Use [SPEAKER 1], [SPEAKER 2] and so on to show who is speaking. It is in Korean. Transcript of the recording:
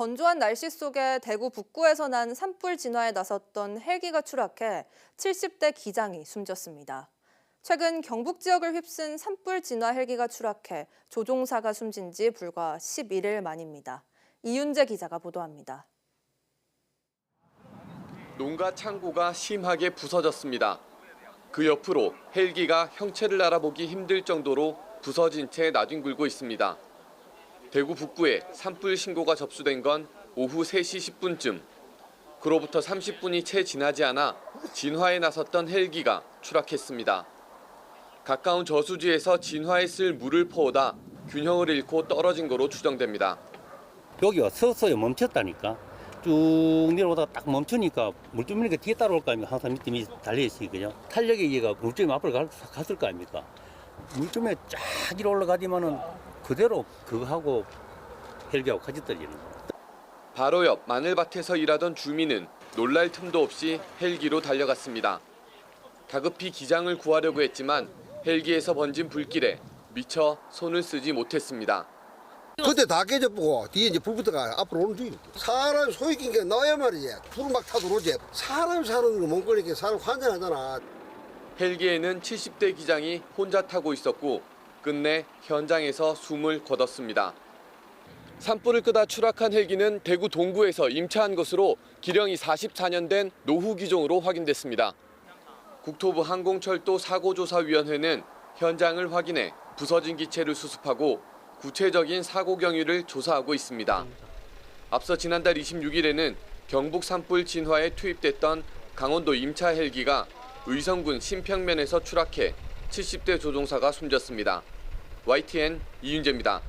[SPEAKER 1] 건조한 날씨 속에 대구 북구에서 난 산불 진화에 나섰던 헬기가 추락해 70대 기장이 숨졌습니다. 최근 경북 지역을 휩쓴 산불 진화 헬기가 추락해 조종사가 숨진 지 불과 11일 만입니다. 이윤재 기자가 보도합니다.
[SPEAKER 2] 농가 창고가 심하게 부서졌습니다. 그 옆으로 헬기가 형체를 알아보기 힘들 정도로 부서진 채 나뒹굴고 있습니다. 대구 북구에 산불 신고가 접수된 건 오후 3시 10분쯤. 그로부터 30분이 채 지나지 않아 진화에 나섰던 헬기가 추락했습니다. 가까운 저수지에서 진화에 쓸 물을 퍼오다 균형을 잃고 떨어진 거로 추정됩니다.
[SPEAKER 3] 여기가 서서히 멈췄다니까. 쭉 내려오다가 딱 멈추니까 물줄기가 뒤에 따라올 거 아닙니까? 항상 밑에 달려있으니까요. 탄력에 의해가 물줄기 앞으로 갈- 갔을 거 아닙니까? 물줄기에 쫙 이로 올라가지만은 그대로 그거 하고 헬기하고 같이 떨어지는 거예요.
[SPEAKER 2] 바로 옆 마늘밭에서 일하던 주민은 놀랄 틈도 없이 헬기로 달려갔습니다. 다급히 기장을 구하려고 했지만 헬기에서 번진 불길에 미처 손을 쓰지 못했습니다.
[SPEAKER 4] 그때 다 깨져보고 뒤에 이제 불부터가 앞으로 오는 중이야. 사람 소위 낀게 나야 말이지. 불을 막 타들어오지. 사람 사는 거못 걸리게 사람 환장하잖아.
[SPEAKER 2] 헬기에는 70대 기장이 혼자 타고 있었고 끝내 현장에서 숨을 거뒀습니다. 산불을 끄다 추락한 헬기는 대구 동구에서 임차한 것으로 기령이 44년 된 노후 기종으로 확인됐습니다. 국토부 항공철도 사고조사위원회는 현장을 확인해 부서진 기체를 수습하고 구체적인 사고 경위를 조사하고 있습니다. 앞서 지난달 26일에는 경북 산불 진화에 투입됐던 강원도 임차 헬기가 의성군 신평면에서 추락해 70대 조종사가 숨졌습니다. YTN 이윤재입니다.